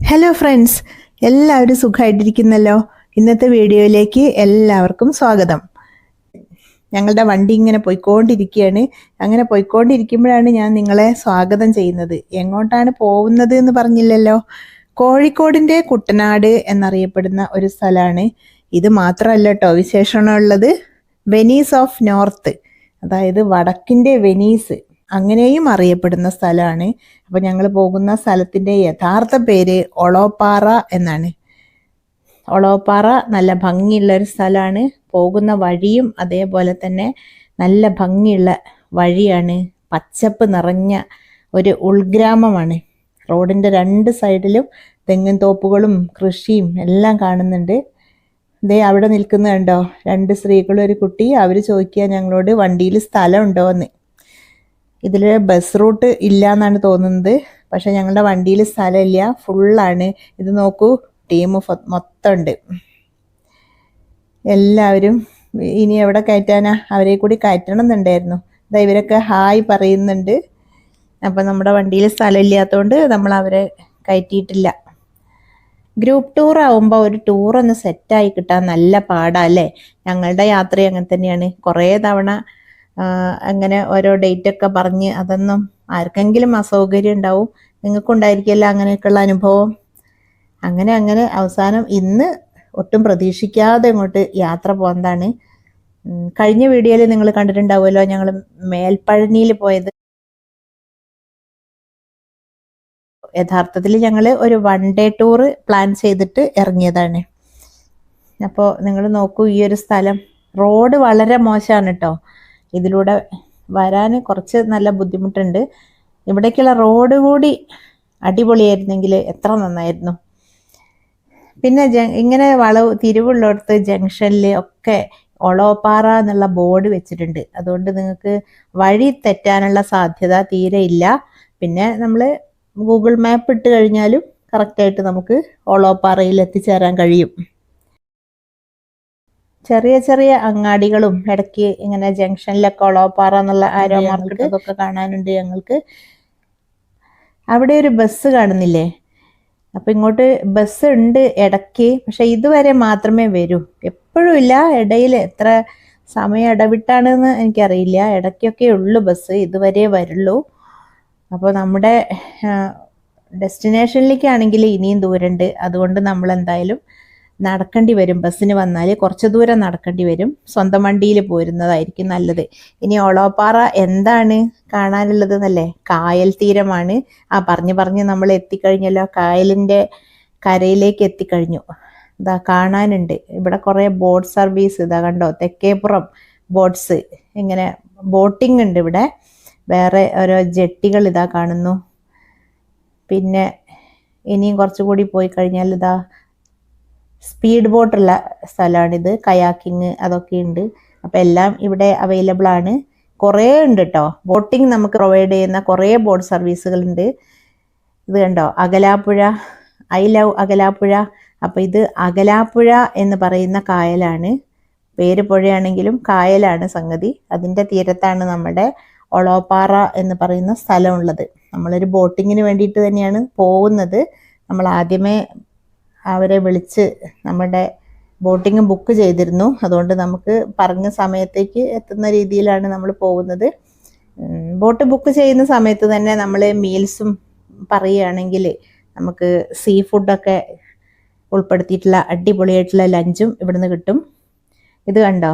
Hello friends എല്ലാവരും സുഖമായിട്ടിരിക്കുന്നല്ലോ? ഇന്നത്തെ വീഡിയോയിലേക്ക് എല്ലാവർക്കും സ്വാഗതം. ഞങ്ങളുടെ വണ്ടി ഇങ്ങനെ പോയിക്കൊണ്ടിരിക്കുകയാണ്. അങ്ങനെ പോയിക്കൊണ്ടിരിക്കുമ്പോഴാണ് ഞാൻ നിങ്ങളെ സ്വാഗതം ചെയ്യുന്നത്. എങ്ങോട്ടാണ് പോകുന്നത് എന്ന് പറഞ്ഞില്ലല്ലോ? കോഴിക്കോടിന്റെ കുട്ടനാട് എന്നറിയപ്പെടുന്ന ഒരു സ്ഥലമാണ്. ഇത് മാത്രമല്ല കേട്ടോ വിശേഷണമുള്ളത്. വെനീസ് ഓഫ് നോർത്ത് അതായത് വടക്കിന്റെ വെനീസ് അങ്ങനെയും അറിയപ്പെടുന്ന സ്ഥലമാണ്. അപ്പോൾ ഞങ്ങൾ പോകുന്ന സ്ഥലത്തിന്റെ യഥാർത്ഥ പേര് ഒളോപ്പാറ എന്നാണ്. ഒളോപ്പാറ നല്ല ഭംഗിയുള്ള ഒരു സ്ഥലമാണ്. പോകുന്ന വഴിയും അതേപോലെ തന്നെ നല്ല ഭംഗിയുള്ള വഴിയാണ്. പച്ചപ്പ് നിറഞ്ഞ ഒരു ഉൾഗ്രാമമാണ്. റോഡിന്റെ രണ്ട് സൈഡിലും തെങ്ങിൻ തോപ്പുകളും കൃഷിയും എല്ലാം കാണുന്നുണ്ട്. ദേ അവിടെ നിൽക്കുന്ന കണ്ടോ രണ്ട് സ്ത്രീകളും ഒരു കുട്ടി. അവർ ചോദിക്കുക ഞങ്ങളോട് വണ്ടിയിൽ സ്ഥലമുണ്ടോ എന്ന് ഇതിൽ ബസ് റൂട്ട് ഇല്ല എന്നാണ് തോന്നുന്നത്. പക്ഷേ ഞങ്ങളുടെ വണ്ടിയിൽ സ്ഥലമില്ല. ഫുള്ളാണ് ഇത് നോക്കൂ ടീം മൊത്തം ഉണ്ട് എല്ലാവരും ഇനി എവിടെ കയറ്റാനാ? അവരെ കൂടി കയറ്റണം എന്നുണ്ടായിരുന്നു ഇതാ ഇവരൊക്കെ ഹായ് പറയുന്നുണ്ട്. അപ്പം നമ്മുടെ വണ്ടിയിൽ സ്ഥലമില്ലാത്തതുകൊണ്ട് നമ്മൾ അവരെ കയറ്റിയിട്ടില്ല. ഗ്രൂപ്പ് ടൂർ ആവുമ്പോൾ ഒരു ടൂർ ഒന്ന് സെറ്റായി കിട്ടാൻ നല്ല പാടാ അല്ലേ? ഞങ്ങളുടെ യാത്ര അങ്ങനെ തന്നെയാണ്. കുറേ തവണ അങ്ങനെ ഓരോ ഡേറ്റ് ഒക്കെ പറഞ്ഞ് അതൊന്നും ആർക്കെങ്കിലും അസൗകര്യം ഉണ്ടാവും. നിങ്ങൾക്കുണ്ടായിരിക്കില്ല അങ്ങനെയൊക്കെയുള്ള അനുഭവം. അങ്ങനെ അങ്ങനെ അവസാനം ഇന്ന് ഒട്ടും പ്രതീക്ഷിക്കാതെ ഇങ്ങോട്ട് യാത്ര പോകുന്നതാണ് കഴിഞ്ഞ വീഡിയോയിൽ നിങ്ങൾ കണ്ടിട്ടുണ്ടാവുമല്ലോ ഞങ്ങൾ മേൽപ്പഴനിയിൽ പോയത്. യഥാർത്ഥത്തിൽ ഞങ്ങൾ ഒരു വൺ ഡേ ടൂർ പ്ലാൻ ചെയ്തിട്ട് ഇറങ്ങിയതാണ്. അപ്പോൾ നിങ്ങൾ നോക്കൂ ഈ ഒരു സ്ഥലം. റോഡ് വളരെ മോശമാണ് കേട്ടോ ഇതിലൂടെ വരാൻ കുറച്ച് നല്ല ബുദ്ധിമുട്ടുണ്ട്. ഇവിടേക്കുള്ള റോഡ് കൂടി അടിപൊളിയായിരുന്നെങ്കിൽ എത്ര നന്നായിരുന്നു. പിന്നെ ജ ഇങ്ങനെ വളവ് തിരിവുള്ളിടത്ത് ജംഗ്ഷനിൽ ഒക്കെ ഒളോപ്പാറ എന്നുള്ള ബോർഡ് വെച്ചിട്ടുണ്ട്. അതുകൊണ്ട് നിങ്ങൾക്ക് വഴി തെറ്റാനുള്ള സാധ്യത തീരെ ഇല്ല. പിന്നെ നമ്മൾ ഗൂഗിൾ മാപ്പ് ഇട്ട് കഴിഞ്ഞാലും കറക്റ്റായിട്ട് നമുക്ക് ഒളോപ്പാറയിൽ എത്തിച്ചേരാൻ കഴിയും. ചെറിയ ചെറിയ അങ്ങാടികളും ഇടയ്ക്ക് ഇങ്ങനെ ജംഗ്ഷനിലൊക്കെ ഒളോപ്പാറ എന്നുള്ള ആരോ മാർക്കറ്റ് അതൊക്കെ കാണാനുണ്ട് ഞങ്ങൾക്ക്. അവിടെ ഒരു ബസ് കാണുന്നില്ലേ? അപ്പൊ ഇങ്ങോട്ട് ബസ് ഉണ്ട് ഇടയ്ക്ക് പക്ഷെ ഇതുവരെ മാത്രമേ വരൂ. എപ്പോഴും ഇല്ല ഇടയിൽ എത്ര സമയം ഇടവിട്ടാണെന്ന് എനിക്കറിയില്ല. ഇടയ്ക്കൊക്കെ ഉള്ളു ബസ് ഇതുവരെ വരുള്ളൂ. അപ്പോൾ നമ്മുടെ ഡെസ്റ്റിനേഷനിലേക്കാണെങ്കിൽ ഇനിയും ദൂരമുണ്ട് അതുകൊണ്ട് നമ്മൾ എന്തായാലും നടക്കേണ്ടി വരും. ബസ്സിന് വന്നാൽ കുറച്ച് ദൂരം നടക്കേണ്ടി വരും. സ്വന്തം വണ്ടിയിൽ പോരുന്നതായിരിക്കും നല്ലത്. ഇനി ഒളോപ്പാറ എന്താണ് കാണാനുള്ളത് എന്നല്ലേ? കായൽ തീരമാണ്. ആ പറഞ്ഞു പറഞ്ഞ് നമ്മൾ എത്തിക്കഴിഞ്ഞല്ലോ. കായലിന്റെ കരയിലേക്ക് എത്തിക്കഴിഞ്ഞു. ഇതാ കാണാനുണ്ട്. ഇവിടെ കുറേ ബോട്ട് സർവീസ് ഇതാ കണ്ടോ? തെക്കേപ്പുറം ബോട്ട്സ്. ഇങ്ങനെ ബോട്ടിംഗ് ഉണ്ട് ഇവിടെ. വേറെ ഓരോ ജെട്ടികൾ ഇതാ കാണുന്നു. പിന്നെ ഇനിയും കുറച്ചുകൂടി പോയി കഴിഞ്ഞാൽ ഇതാ സ്പീഡ് ബോട്ടുള്ള സ്ഥലമാണിത്. കയാക്കിങ് അതൊക്കെ ഉണ്ട്. അപ്പോൾ എല്ലാം ഇവിടെ അവൈലബിൾ ആണ്. കുറേ ഉണ്ട് കേട്ടോ ബോട്ടിംഗ് നമുക്ക് പ്രൊവൈഡ് ചെയ്യുന്ന കുറേ ബോട്ട് സർവീസുകളുണ്ട് ഇത് കണ്ടോ? Akalappuzha I love Akalappuzha. അപ്പോൾ ഇത് അകലാപ്പുഴ എന്ന് പറയുന്ന കായലാണ്. പേര് പുഴയാണെങ്കിലും കായലാണ് സംഗതി. അതിന്റെ തീരത്താണ് നമ്മുടെ ഒളോപ്പാറ എന്ന് പറയുന്ന സ്ഥലമുള്ളത് നമ്മളൊരു ബോട്ടിങ്ങിന് വേണ്ടിയിട്ട് തന്നെയാണ് പോകുന്നത്. നമ്മൾ ആദ്യമേ അവരെ വിളിച്ച് നമ്മുടെ ബോട്ടിങ് ബുക്ക് ചെയ്തിരുന്നു. അതുകൊണ്ട് നമുക്ക് പറഞ്ഞ സമയത്തേക്ക് എത്തുന്ന രീതിയിലാണ് നമ്മൾ പോകുന്നത്. ബോട്ട് ബുക്ക് ചെയ്യുന്ന സമയത്ത് തന്നെ നമ്മൾ മീൽസും പറയുകയാണെങ്കിൽ നമുക്ക് സീ ഫുഡൊക്കെ ഉൾപ്പെടുത്തിയിട്ടുള്ള അടിപൊളിയായിട്ടുള്ള ലഞ്ചും ഇവിടുന്ന് കിട്ടും. ഇത് കണ്ടോ?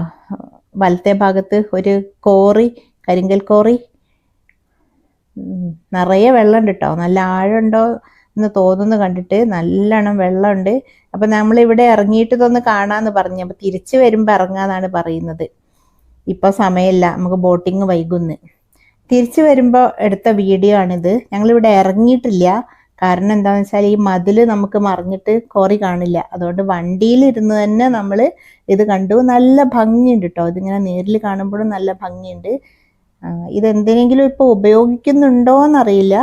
വലത്തെ ഭാഗത്ത് ഒരു കോറി കരിങ്കൽ കോറി. നിറയെ വെള്ളം കേട്ടോ. നല്ല ആഴമുണ്ടോ? എന്ന് തോന്നുന്നു കണ്ടിട്ട് നല്ലോണം വെള്ളമുണ്ട്. അപ്പം നമ്മൾ ഇവിടെ ഇറങ്ങിയിട്ട് ഇതൊന്ന് കാണാമെന്ന് പറഞ്ഞു. അപ്പം തിരിച്ചു വരുമ്പോൾ ഇറങ്ങാന്നാണ് പറയുന്നത്. ഇപ്പം സമയമില്ല. നമുക്ക് ബോട്ടിങ് വൈകുന്ന്. തിരിച്ചു വരുമ്പോൾ എടുത്ത വീഡിയോ ആണിത്. ഞങ്ങളിവിടെ ഇറങ്ങിയിട്ടില്ല. കാരണം എന്താണെന്ന് വെച്ചാൽ ഈ മതിൽ നമുക്ക് മറിഞ്ഞിട്ട് കോറി കാണില്ല. അതുകൊണ്ട് വണ്ടിയിലിരുന്ന് തന്നെ നമ്മൾ ഇത് കണ്ടു. നല്ല ഭംഗിയുണ്ട് കേട്ടോ ഇതിങ്ങനെ നേരിൽ കാണുമ്പോഴും നല്ല ഭംഗിയുണ്ട്. ഇതെന്തിനെങ്കിലും ഇപ്പോൾ ഉപയോഗിക്കുന്നുണ്ടോ എന്നറിയില്ല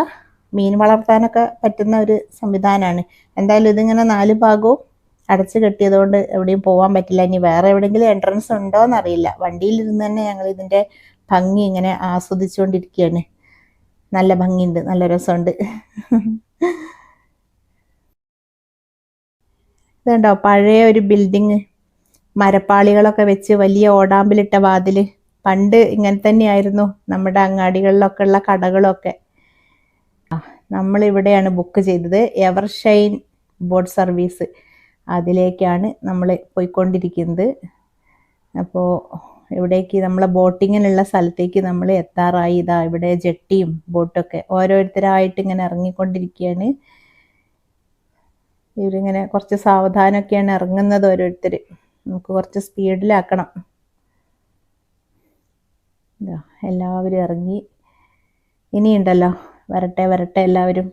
മീൻ വളർത്താനൊക്കെ പറ്റുന്ന ഒരു സംവിധാനമാണ് എന്തായാലും ഇതിങ്ങനെ നാല് ഭാഗവും അടച്ചു കെട്ടിയതുകൊണ്ട് എവിടെയും പോകാൻ പറ്റില്ല. ഇനി വേറെ എവിടെയെങ്കിലും എൻട്രൻസ് ഉണ്ടോ എന്നറിയില്ല വണ്ടിയിലിരുന്ന് തന്നെ ഞങ്ങൾ ഇതിന്റെ ഭംഗി ഇങ്ങനെ ആസ്വദിച്ചുകൊണ്ടിരിക്കുകയാണ്. നല്ല ഭംഗിയുണ്ട്. നല്ല രസമുണ്ട്. ഇതുണ്ടോ? പഴയ ഒരു ബിൽഡിങ് മരപ്പാളികളൊക്കെ വെച്ച് വലിയ ഓടാമ്പിലിട്ട വാതിൽ. പണ്ട് ഇങ്ങനെ തന്നെയായിരുന്നു നമ്മുടെ അങ്ങാടികളിലൊക്കെ ഉള്ള കടകളൊക്കെ. നമ്മൾ ഇവിടെയാണ് ബുക്ക് ചെയ്തത്. എവർ ഷൈൻ ബോട്ട് സർവീസ് അതിലേക്കാണ് നമ്മൾ പോയിക്കൊണ്ടിരിക്കുന്നത്. അപ്പോൾ ഇവിടേക്ക് നമ്മളെ ബോട്ടിങ്ങിനുള്ള സ്ഥലത്തേക്ക് നമ്മൾ എത്താറായി. ഇതാ ഇവിടെ ജെട്ടിയും ബോട്ടൊക്കെ ഓരോരുത്തരായിട്ട് ഇങ്ങനെ ഇറങ്ങിക്കൊണ്ടിരിക്കുകയാണ്. ഇവരിങ്ങനെ കുറച്ച് സാവധാനമൊക്കെയാണ് ഇറങ്ങുന്നത് ഓരോരുത്തർ നമുക്ക് കുറച്ച് സ്പീഡിലാക്കണം. എല്ലാവരും ഇറങ്ങി. ഇനിയുണ്ടല്ലോ. വരട്ടെ വരട്ടെ എല്ലാവരും.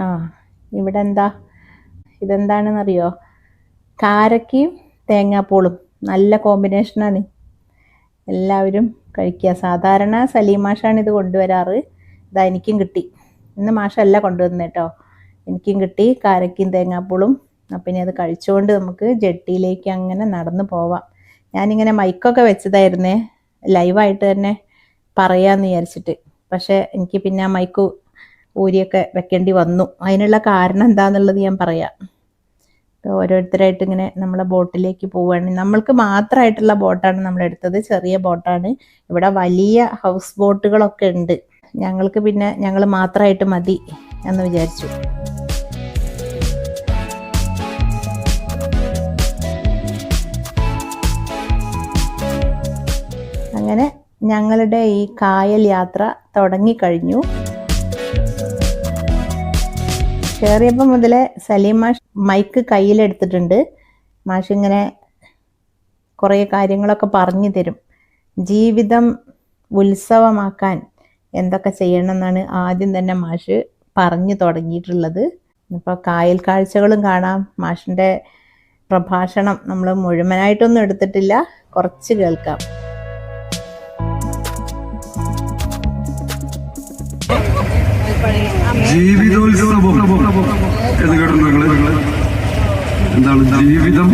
ആ ഇവിടെ എന്താ ഇതെന്താണെന്നറിയോ? കാരക്കയും തേങ്ങാപ്പൂളും. നല്ല കോമ്പിനേഷനാണ്. എല്ലാവരും കഴിക്കുക. സാധാരണ സലീമാഷാണ് ഇത് കൊണ്ടുവരാറ്. ഇതാ എനിക്കും കിട്ടി. ഇന്ന് മാഷല്ല കൊണ്ടുവന്നേട്ടോ എനിക്കും കിട്ടി കാരക്കയും തേങ്ങാപ്പൂളും. അപ്പം ഇനി അത് കഴിച്ചുകൊണ്ട് നമുക്ക് ജെട്ടിയിലേക്ക് അങ്ങനെ നടന്നു പോവാം. ഞാനിങ്ങനെ മൈക്കൊക്കെ വെച്ചതായിരുന്നേ ലൈവായിട്ട് തന്നെ പറയാമെന്ന് വിചാരിച്ചിട്ട്. പക്ഷേ എനിക്ക് പിന്നെ ആ മൈക്ക് ഊരിയൊക്കെ വെക്കേണ്ടി വന്നു. അതിനുള്ള കാരണം എന്താണെന്നുള്ളത് ഞാൻ പറയാം. ഓരോരുത്തരായിട്ട് ഇങ്ങനെ നമ്മളെ ബോട്ടിലേക്ക് പോവുകയാണ് നമ്മൾക്ക് മാത്രമായിട്ടുള്ള ബോട്ടാണ് നമ്മൾ എടുത്തത്. ചെറിയ ബോട്ടാണ്. ഇവിടെ വലിയ ഹൗസ് ബോട്ടുകളൊക്കെ ഉണ്ട്. ഞങ്ങൾക്ക് പിന്നെ ഞങ്ങൾ മാത്രമായിട്ട് മതി എന്ന് വിചാരിച്ചു. അങ്ങനെ ഞങ്ങളുടെ ഈ കായൽ യാത്ര തുടങ്ങിക്കഴിഞ്ഞു. കയറിയപ്പോൾ മുതലേ സലീം മാഷ് മൈക്ക് കയ്യിലെടുത്തിട്ടുണ്ട്. മാഷ് ഇങ്ങനെ കുറേ കാര്യങ്ങളൊക്കെ പറഞ്ഞു തരും. ജീവിതം ഉത്സവമാക്കാൻ എന്തൊക്കെ ചെയ്യണം എന്നാണ് ആദ്യം തന്നെ മാഷ് പറഞ്ഞു തുടങ്ങിയിട്ടുള്ളത്. ഇപ്പോൾ കായൽ കാഴ്ചകളും കാണാം. മാഷിന്റെ പ്രഭാഷണം നമ്മൾ മുഴുവനായിട്ടൊന്നും എടുത്തിട്ടില്ല. കുറച്ച് കേൾക്കാം. ജീവിതോത്സവം എന്ന് എന്താണ് ജീവിതം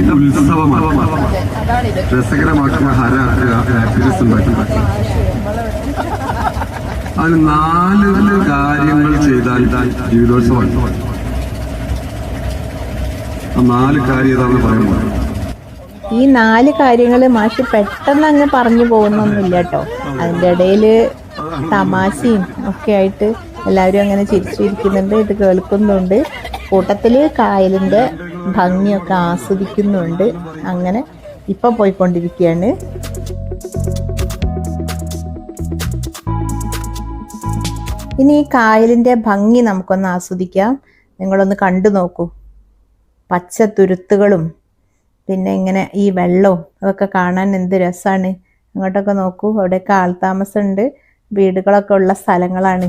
അതിന് നാല് കാര്യങ്ങൾ ചെയ്താൽ ജീവിതോത്സവമാണ് ആ നാല് കാര്യം പറയുന്നത് ഈ നാല് കാര്യങ്ങൾ മാഷ് പെട്ടെന്ന് അങ്ങ് പറഞ്ഞു പോകുന്നൊന്നുമില്ല കേട്ടോ. അതിന്റെ ഇടയിൽ തമാശയും ഒക്കെ ആയിട്ട് എല്ലാവരും അങ്ങനെ ചിരിച്ചിരിക്കുന്നുണ്ട് ഇത് കേൾക്കുന്നുണ്ട്. കൂട്ടത്തിൽ കായലിന്റെ ഭംഗിയൊക്കെ ആസ്വദിക്കുന്നുണ്ട്. അങ്ങനെ ഇപ്പം പോയിക്കൊണ്ടിരിക്കുകയാണ് ഇനി ഈ കായലിന്റെ ഭംഗി നമുക്കൊന്ന് ആസ്വദിക്കാം. നിങ്ങളൊന്ന് കണ്ടു നോക്കൂ. പച്ച തുരുത്തുകളും പിന്നെ ഇങ്ങനെ ഈ വെള്ളവും അതൊക്കെ കാണാൻ എന്ത് രസമാണ് അങ്ങോട്ടൊക്കെ നോക്കൂ. അവിടെയൊക്കെ ആൾതാമസമുണ്ട് വീടുകളൊക്കെ ഉള്ള സ്ഥലങ്ങളാണ്.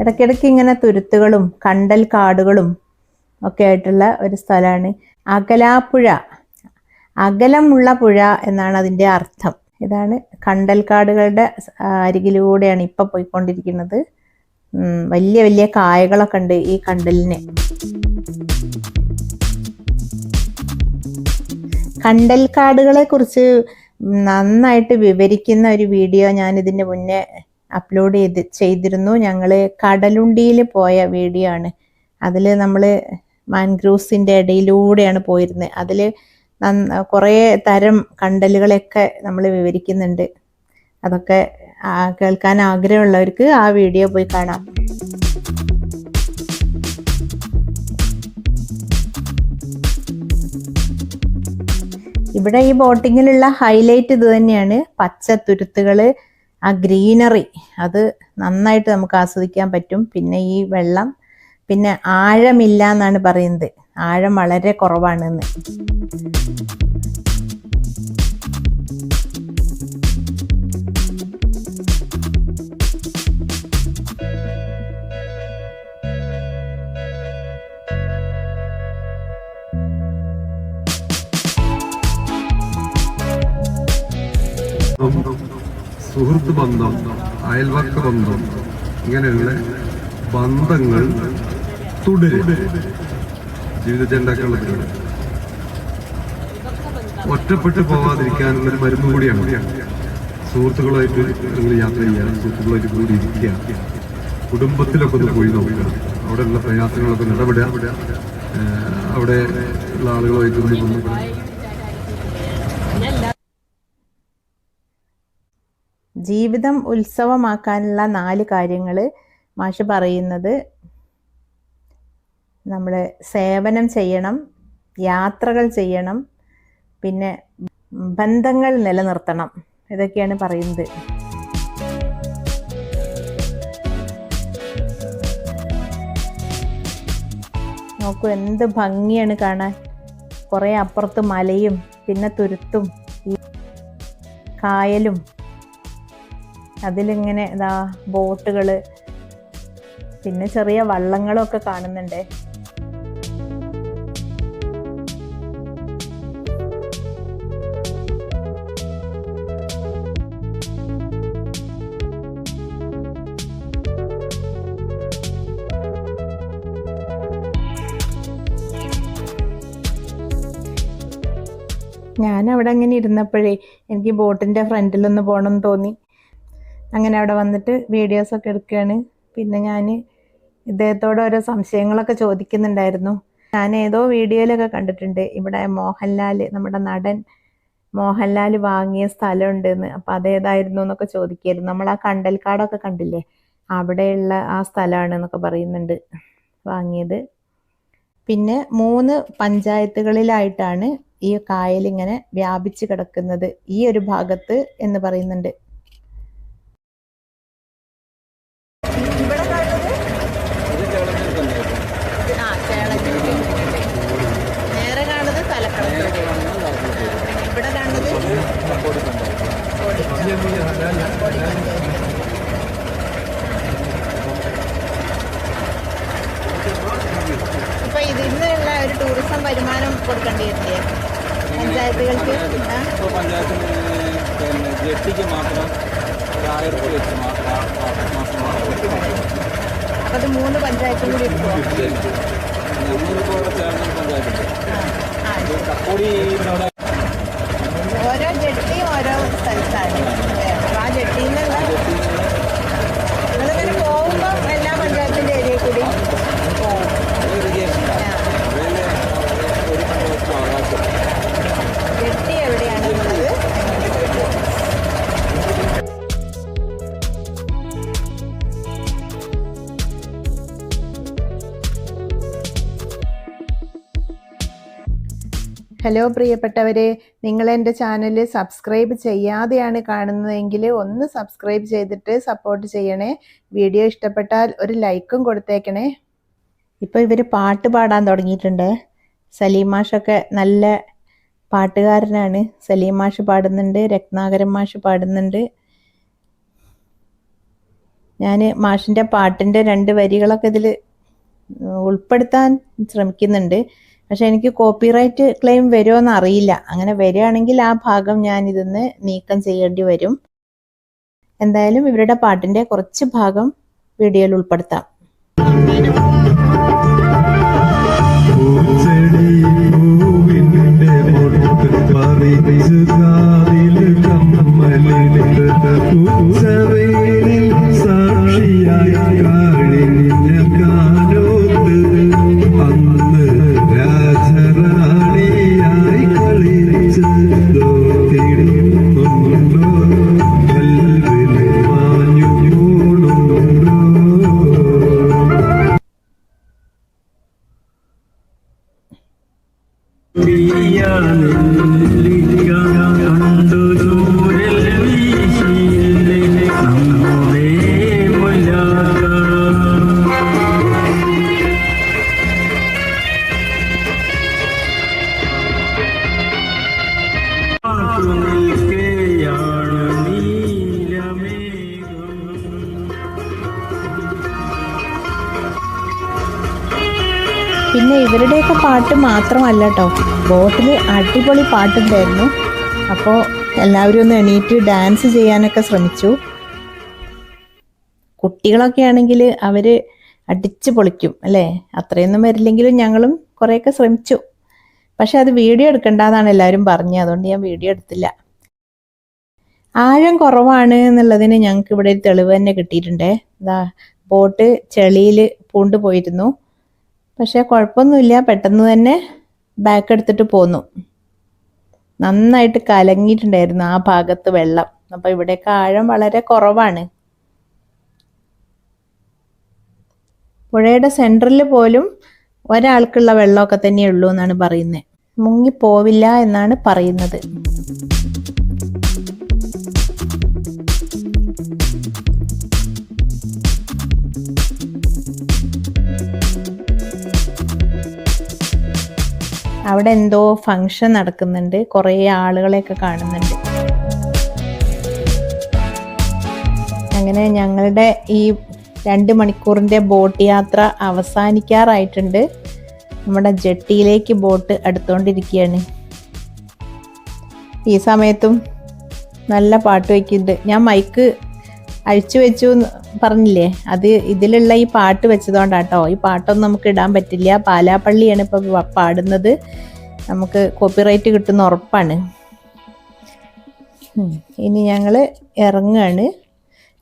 ഇടയ്ക്കിടയ്ക്ക് ഇങ്ങനെ തുരുത്തുകളും കണ്ടൽ കാടുകളും ഒക്കെ ആയിട്ടുള്ള ഒരു സ്ഥലമാണ്. അകലാപ്പുഴ. അകലമുള്ള പുഴ എന്നാണ് അതിന്റെ അർത്ഥം. ഇതാണ് കണ്ടൽക്കാടുകളുടെ അരികിലൂടെയാണ് ഇപ്പം പോയിക്കൊണ്ടിരിക്കുന്നത്. വലിയ വലിയ കായകളൊക്കെ ഉണ്ട് ഈ കണ്ടലിന്. കാടുകളെ കുറിച്ച് നന്നായിട്ട് വിവരിക്കുന്ന ഒരു വീഡിയോ ഞാൻ ഇതിന് മുന്നേ അപ്ലോഡ് ചെയ്ത് ചെയ്തിരുന്നു. ഞങ്ങൾ കടലുണ്ടിയിൽ പോയ വീഡിയോ ആണ്. അതിൽ നമ്മൾ മാൻഗ്രൂവ്സിന്റെ ഇടയിലൂടെയാണ് പോയിരുന്നത് അതിൽ കുറേ തരം കണ്ടലുകളൊക്കെ നമ്മൾ വിവരിക്കുന്നുണ്ട്. അതൊക്കെ കേൾക്കാൻ ആഗ്രഹമുള്ളവർക്ക് ആ വീഡിയോ പോയി കാണാം. ഇവിടെ ഈ ബോട്ടിങ്ങിലുള്ള ഹൈലൈറ്റ് ഇത് തന്നെയാണ്. പച്ച തുരുത്തുകൾ ആ ഗ്രീനറി അത് നന്നായിട്ട് നമുക്ക് ആസ്വദിക്കാൻ പറ്റും. പിന്നെ ഈ വെള്ളം പിന്നെ ആഴമില്ല എന്നാണ് പറയുന്നത്. ആഴം വളരെ കുറവാണെന്ന്. സുഹൃത്ത് ബന്ധം അയൽവക്ക ബന്ധം ഇങ്ങനെയുള്ള ബന്ധങ്ങൾ തുടരും ജീവിതത്തെ ഉണ്ടാക്കാനുള്ള ഒറ്റപ്പെട്ട് പോവാതിരിക്കാനുള്ള മരുന്ന് കൂടിയാണ്. സുഹൃത്തുക്കളായിട്ട് നിങ്ങൾ യാത്ര ചെയ്യുക സുഹൃത്തുക്കളായിട്ട് കൂടി ഇരിക്കുക കുടുംബത്തിലൊക്കെ ഒന്ന് പോയി നോക്കുക. അവിടെയുള്ള പ്രയാസങ്ങളൊക്കെ ഇടപെടുക അവിടെ ഉള്ള ആളുകളുമായിട്ട് ഒന്ന് ബന്ധപ്പെടുക ജീവിതം ഉത്സവമാക്കാനുള്ള നാല് കാര്യങ്ങൾ മാഷ് പറയുന്നത്. നമ്മൾ സേവനം ചെയ്യണം യാത്രകൾ ചെയ്യണം പിന്നെ ബന്ധങ്ങൾ നിലനിർത്തണം. ഇതൊക്കെയാണ് പറയുന്നത്. നോക്കൂ എന്ത് ഭംഗിയാണ് കാണാൻ. കുറേ അപ്പുറത്ത് മലയും പിന്നെ തുരുത്തും കായലും അതിലിങ്ങനെ ഇതാ ബോട്ടുകൾ പിന്നെ ചെറിയ വള്ളങ്ങളൊക്കെ കാണുന്നുണ്ട്. ഞാൻ അവിടെ അങ്ങനെ ഇരുന്നപ്പോഴേ എനിക്ക് ബോട്ടിന്റെ ഫ്രണ്ടിലൊന്ന് പോകണമെന്ന് തോന്നി. അങ്ങനെ അവിടെ വന്നിട്ട് വീഡിയോസൊക്കെ എടുക്കുകയാണ്. പിന്നെ ഞാൻ ഇദ്ദേഹത്തോട് ഓരോ സംശയങ്ങളൊക്കെ ചോദിക്കുന്നുണ്ടായിരുന്നു. ഞാൻ ഏതോ വീഡിയോയിലൊക്കെ കണ്ടിട്ടുണ്ട്. ഇവിടെ മോഹൻലാൽ നമ്മുടെ നടൻ മോഹൻലാൽ വാങ്ങിയ സ്ഥലമുണ്ടെന്ന്. അപ്പം അതേതായിരുന്നു എന്നൊക്കെ ചോദിക്കായിരുന്നു നമ്മൾ ആ കണ്ടൽക്കാടൊക്കെ കണ്ടില്ലേ? അവിടെയുള്ള ആ സ്ഥലമാണ് എന്നൊക്കെ പറയുന്നുണ്ട് വാങ്ങിയത്. പിന്നെ മൂന്ന് പഞ്ചായത്തുകളിലായിട്ടാണ് ഈ കായലിങ്ങനെ വ്യാപിച്ച് കിടക്കുന്നത് ഈ ഒരു ഭാഗത്ത് എന്ന് പറയുന്നുണ്ട് ഇവിടെ കാണുന്നത് ആ ചേളന്നൂര് നേരെ കാണുന്നത് തലക്കളത്തൂര് ഇവിടെ കാണുന്നത് കോടി. കോടി. ഇപ്പൊ ഇതിന്നുള്ള ഒരു ടൂറിസം വരുമാനം കൊടുക്കേണ്ടി വരില്ലേ പഞ്ചായത്തുകൾക്ക്? ആ? ഇപ്പോൾ പഞ്ചായത്തിന് പിന്നെ ജെട്ടിക്ക് മാത്രം ഒരു ആയിരം രൂപ വെച്ച് മാത്രം അത് മൂന്ന് പഞ്ചായത്തും കൂടി എടുക്കുമോ ഞങ്ങളിപ്പോൾ ഇവിടെ ചേർന്ന പഞ്ചായത്തുണ്ട് കക്കോടി ഓരോ ജെട്ടിയും ഓരോ സ്ഥലത്താണ്. ജെട്ടിയിൽ നിന്നുള്ള നിങ്ങളിങ്ങനെ പോകുമ്പോൾ ഹലോ പ്രിയപ്പെട്ടവരെ നിങ്ങൾ എന്റെ ചാനൽ സബ്സ്ക്രൈബ് ചെയ്യാതെയാണ് കാണുന്നതെങ്കിൽ ഒന്ന് സബ്സ്ക്രൈബ് ചെയ്തിട്ട് സപ്പോർട്ട് ചെയ്യണേ. വീഡിയോ ഇഷ്ടപ്പെട്ടാൽ ഒരു ലൈക്കും കൊടുത്തേക്കണേ. ഇപ്പോൾ ഇവർ പാട്ട് പാടാൻ തുടങ്ങിയിട്ടുണ്ട്. സലീം മാഷൊക്കെ നല്ല പാട്ടുകാരനാണ്. സലീമാഷ് പാടുന്നുണ്ട് രത്നാകരൻ മാഷ് പാടുന്നുണ്ട്. ഞാൻ മാഷിന്റെ പാട്ടിന്റെ രണ്ട് വരികളൊക്കെ ഇതിൽ ഉൾപ്പെടുത്താൻ ശ്രമിക്കുന്നുണ്ട്. പക്ഷെ എനിക്ക് കോപ്പിറൈറ്റ് ക്ലെയിം വരുമോയെന്ന് അറിയില്ല. അങ്ങനെ വരികയാണെങ്കിൽ ആ ഭാഗം ഞാൻ ഇതിന്ന് നീക്കം ചെയ്യേണ്ടി വരും. എന്തായാലും ഇവരുടെ പാട്ടിന്റെ കുറച്ച് ഭാഗം വീഡിയോയിൽ ഉൾപ്പെടുത്താം. പൂവിന്റെ പൊട്ട് പിന്നെ ഇവരുടെയൊക്കെ പാട്ട് മാത്രമല്ല കേട്ടോ ബോട്ടിൽ അടിപൊളി പാട്ടുണ്ടായിരുന്നു. അപ്പോൾ എല്ലാവരും ഒന്ന് എണീറ്റ് ഡാൻസ് ചെയ്യാനൊക്കെ ശ്രമിച്ചു. കുട്ടികളൊക്കെ ആണെങ്കിൽ അവർ അടിച്ച് പൊളിക്കും അല്ലേ? അത്രയൊന്നും വരില്ലെങ്കിലും ഞങ്ങളും കുറേയൊക്കെ ശ്രമിച്ചു. പക്ഷെ അത് വീഡിയോ എടുക്കണ്ടെന്നാണ് എല്ലാവരും പറഞ്ഞത് അതുകൊണ്ട് ഞാൻ വീഡിയോ എടുത്തില്ല. ആഴം കുറവാണ് എന്നുള്ളതിന് ഞങ്ങൾക്ക് ഇവിടെ ഒരു തെളിവ് തന്നെ കിട്ടിയിട്ടുണ്ടേ. ബോട്ട് ചെളിയിൽ പൂണ്ട് പോയിരുന്നു. പക്ഷെ കുഴപ്പമൊന്നുമില്ല. പെട്ടെന്ന് തന്നെ ബാക്ക് എടുത്തിട്ട് പോന്നു. നന്നായിട്ട് കലങ്ങിയിട്ടുണ്ടായിരുന്നു ആ ഭാഗത്ത് വെള്ളം. അപ്പോൾ ഇവിടെയൊക്കെ ആഴം വളരെ കുറവാണ്. പുഴയുടെ സെന്ററിൽ പോലും ഒരാൾക്കുള്ള വെള്ളമൊക്കെ തന്നെയുള്ളൂ എന്നാണ് പറയുന്നത് മുങ്ങിപ്പോവില്ല എന്നാണ് പറയുന്നത്. അവിടെ എന്തോ ഫങ്ഷൻ നടക്കുന്നുണ്ട്. കുറേ ആളുകളെയൊക്കെ കാണുന്നുണ്ട്. അങ്ങനെ ഞങ്ങളുടെ ഈ രണ്ട് മണിക്കൂറിന്റെ ബോട്ട് യാത്ര അവസാനിക്കാറായിട്ടുണ്ട്. നമ്മുടെ ജെട്ടിയിലേക്ക് ബോട്ട് അടുത്തോണ്ടിരിക്കുകയാണ്. ഈ സമയത്തും നല്ല പാട്ട് വയ്ക്കുന്നുണ്ട്. ഞാൻ മൈക്ക് അഴിച്ചു വെച്ചു പറഞ്ഞില്ലേ? അത് ഇതിലുള്ള ഈ പാട്ട് വെച്ചതുകൊണ്ടാട്ടോ. ഈ പാട്ടൊന്നും നമുക്ക് ഇടാൻ പറ്റില്ല. പാലാപ്പള്ളിയാണ് ഇപ്പോൾ പാടുന്നത്. നമുക്ക് കോപ്പിറൈറ്റ് കിട്ടുന്ന ഉറപ്പാണ്. ഇനി ഞങ്ങൾ ഇറങ്ങുകയാണ്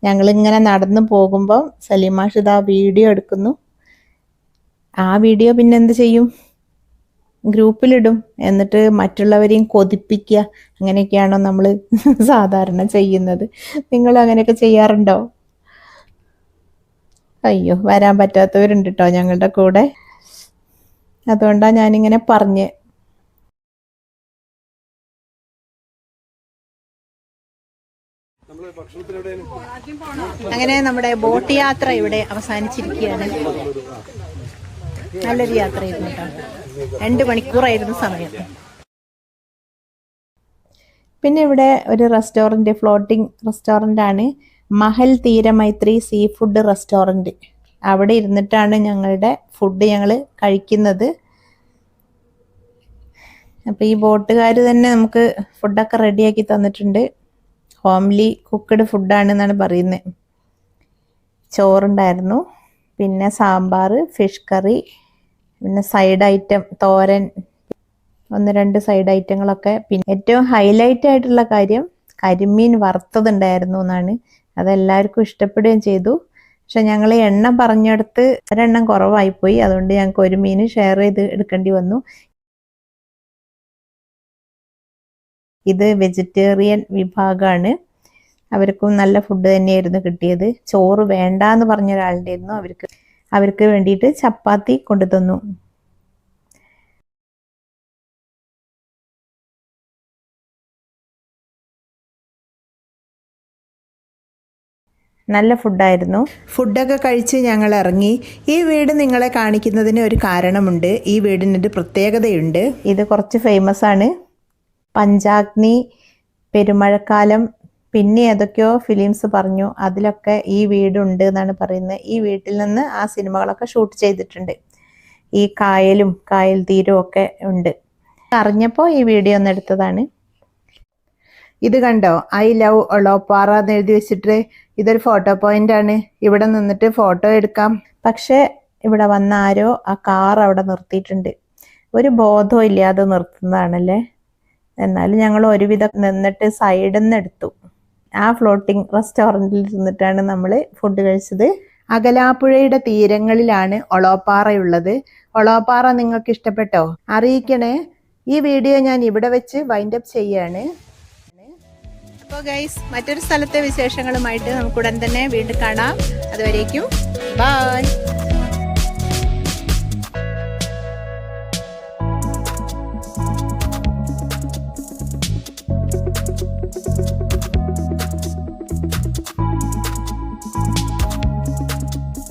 ഞങ്ങളിങ്ങനെ നടന്നു പോകുമ്പോൾ സലീമാഷിദ് ആ വീഡിയോ എടുക്കുന്നു. ആ വീഡിയോ പിന്നെ എന്ത് ചെയ്യും? ഗ്രൂപ്പിലിടും. എന്നിട്ട് മറ്റുള്ളവരെയും കൊതിപ്പിക്കുക. അങ്ങനെയൊക്കെയാണോ നമ്മൾ സാധാരണ ചെയ്യുന്നത്. നിങ്ങൾ അങ്ങനെയൊക്കെ ചെയ്യാറുണ്ടോ? അയ്യോ വരാൻ പറ്റാത്തവരുണ്ട് കേട്ടോ ഞങ്ങളുടെ കൂടെ. അതുകൊണ്ടാണ് ഞാനിങ്ങനെ പറഞ്ഞ്. അങ്ങനെ നമ്മുടെ ബോട്ട് യാത്ര ഇവിടെ അവസാനിച്ചിരിക്കുകയാണ്. നല്ലൊരു യാത്രയായിരുന്നു കേട്ടോ. രണ്ട് മണിക്കൂറായിരുന്നു സമയം. പിന്നെ ഇവിടെ ഒരു റെസ്റ്റോറന്റ് ഫ്ലോട്ടിംഗ് റെസ്റ്റോറന്റ് ആണ് Mahal Theeramaithri sea food restaurant. അവിടെ ഇരുന്നിട്ടാണ് ഞങ്ങളുടെ ഫുഡ് ഞങ്ങൾ കഴിക്കുന്നത്. അപ്പോൾ ഈ ബോട്ടുകാർ തന്നെ നമുക്ക് ഫുഡൊക്കെ റെഡിയാക്കി തന്നിട്ടുണ്ട്. ഹോംലി കുക്ക്ഡ് ഫുഡാണ് എന്നാണ് പറയുന്നത്. ചോറുണ്ടായിരുന്നു. പിന്നെ സാമ്പാർ ഫിഷ് കറി പിന്നെ സൈഡ് ഐറ്റം തോരൻ ഒന്ന് രണ്ട് സൈഡ് ഐറ്റങ്ങളൊക്കെ പിന്നെ ഏറ്റവും ഹൈലൈറ്റ് ആയിട്ടുള്ള കാര്യം കരിമീൻ വറുത്തതുണ്ടായിരുന്നു എന്നാണ്. അതെല്ലാവർക്കും ഇഷ്ടപ്പെടുകയും ചെയ്തു. പക്ഷെ ഞങ്ങൾ എണ്ണം പറഞ്ഞെടുത്ത് ഒരെണ്ണം കുറവായിപ്പോയി. അതുകൊണ്ട് ഞങ്ങൾക്ക് ഒരു മീൻ ഷെയർ ചെയ്ത് എടുക്കേണ്ടി വന്നു. ഇത് വെജിറ്റേറിയൻ വിഭാഗമാണ്. അവർക്കും നല്ല ഫുഡ് തന്നെയായിരുന്നു കിട്ടിയത്. ചോറ് വേണ്ട എന്ന് പറഞ്ഞ ആയിരുന്നു അവർക്ക് അവർക്ക് വേണ്ടിയിട്ട് ചപ്പാത്തി കൊണ്ടു തന്നു. നല്ല ഫുഡായിരുന്നു. ഫുഡൊക്കെ കഴിച്ച് ഞങ്ങൾ ഇറങ്ങി. ഈ വീട് നിങ്ങളെ കാണിക്കുന്നതിന് ഒരു കാരണമുണ്ട്. ഈ വീടിനൊരു പ്രത്യേകതയുണ്ട്. ഇത് കുറച്ച് ഫേമസ് ആണ്. പഞ്ചാഗ്നി പെരുമഴക്കാലം പിന്നെ ഏതൊക്കെയോ ഫിലിംസ് പറഞ്ഞു അതിലൊക്കെ ഈ വീടുണ്ട് എന്നാണ് പറയുന്നത്. ഈ വീട്ടിൽ നിന്ന് ആ സിനിമകളൊക്കെ ഷൂട്ട് ചെയ്തിട്ടുണ്ട്. ഈ കായലും കായൽ തീരും ഒക്കെ ഉണ്ട്. അറിഞ്ഞപ്പോൾ ഈ വീഡിയോ ഒന്ന് എടുത്തതാണ്. ഇത് കണ്ടോ? ഐ ലവ് ഒളോപ്പാറ എന്ന് എഴുതി വെച്ചിട്ട് ഇതൊരു ഫോട്ടോ പോയിന്റ് ആണ്. ഇവിടെ നിന്നിട്ട് ഫോട്ടോ എടുക്കാം. പക്ഷേ ഇവിടെ വന്ന ആരോ ആ കാർ അവിടെ നിർത്തിയിട്ടുണ്ട്. ഒരു ബോധവും ഇല്ലാതെ നിർത്തുന്നതാണല്ലേ? എന്നാലും ഞങ്ങൾ ഒരുവിധം നിന്നിട്ട് സൈഡിൽ നിന്ന് എടുത്തു. ആ ഫ്ലോട്ടിംഗ് റെസ്റ്റോറന്റിൽ ഇരുന്നിട്ടാണ് നമ്മൾ ഫുഡ് കഴിച്ചത്. അകലാപ്പുഴയുടെ തീരങ്ങളിലാണ് ഒളോപ്പാറയുള്ളത്. ഒളോപ്പാറ നിങ്ങൾക്ക് ഇഷ്ടപ്പെട്ടോ അറിയിക്കണേ. ഈ വീഡിയോ ഞാൻ ഇവിടെ വെച്ച് വൈൻഡപ്പ് ചെയ്യാണ്. അപ്പോൾ ഗൈസ് മറ്റൊരു സ്ഥലത്തെ വിശേഷങ്ങളുമായിട്ട് നമുക്ക് ഉടൻ തന്നെ വീണ്ടും കാണാം. അതുവരേക്കും ബൈ